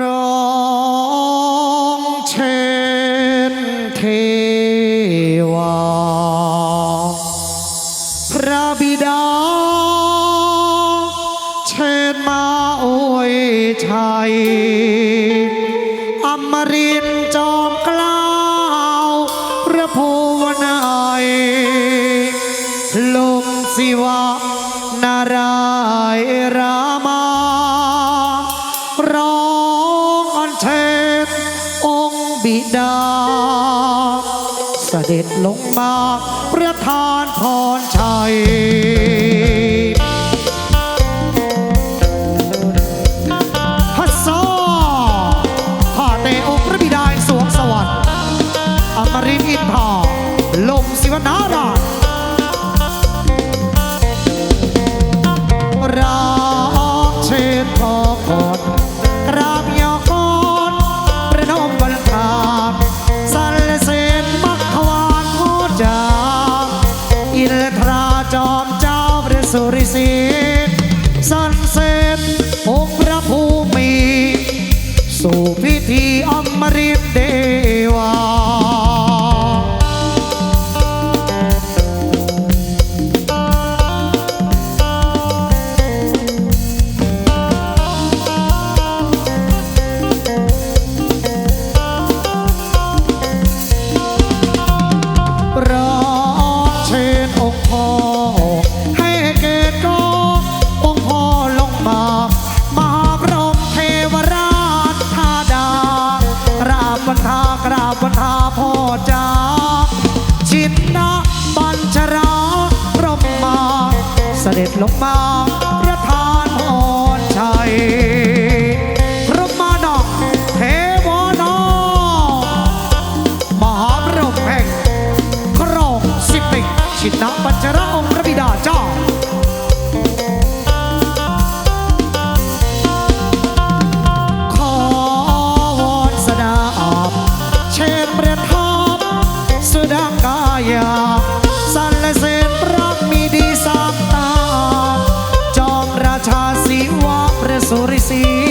ร้องเช่นเทวา พระบิดา เชนมาโอยชัยอมรินจอมกล้าวพระโพวนายลมสิวานารายรา ด็จลงมาประทานพรชัย จอมเจ้าพระสุริศี วัทากราบันทาพ่อจ้าชินนะบัญชราพรมมา เสด็จลงมา sonrisí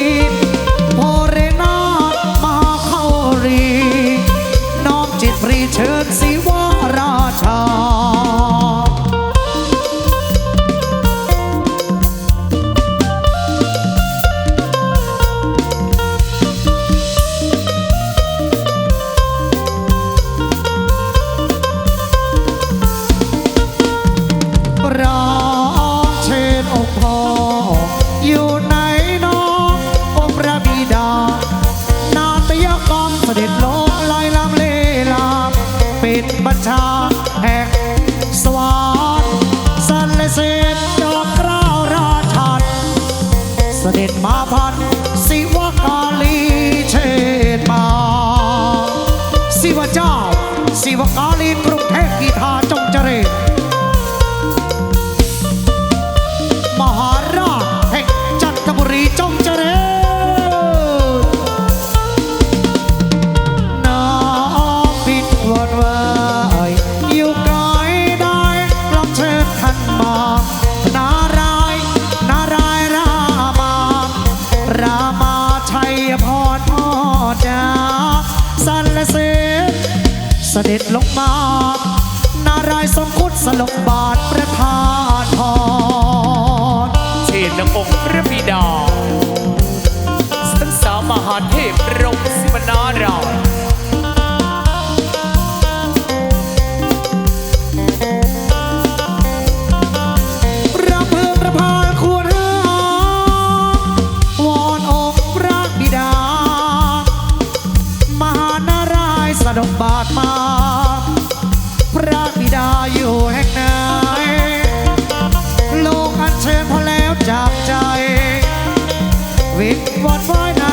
กาลีกรุงเทพกีทาน เสด็จลงมา นารายทรงคุดสลบบาทประทานพรเชนองค์พระบิดาทั้งสามมหาเทพรมสิบนาราย With what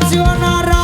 You're Funziona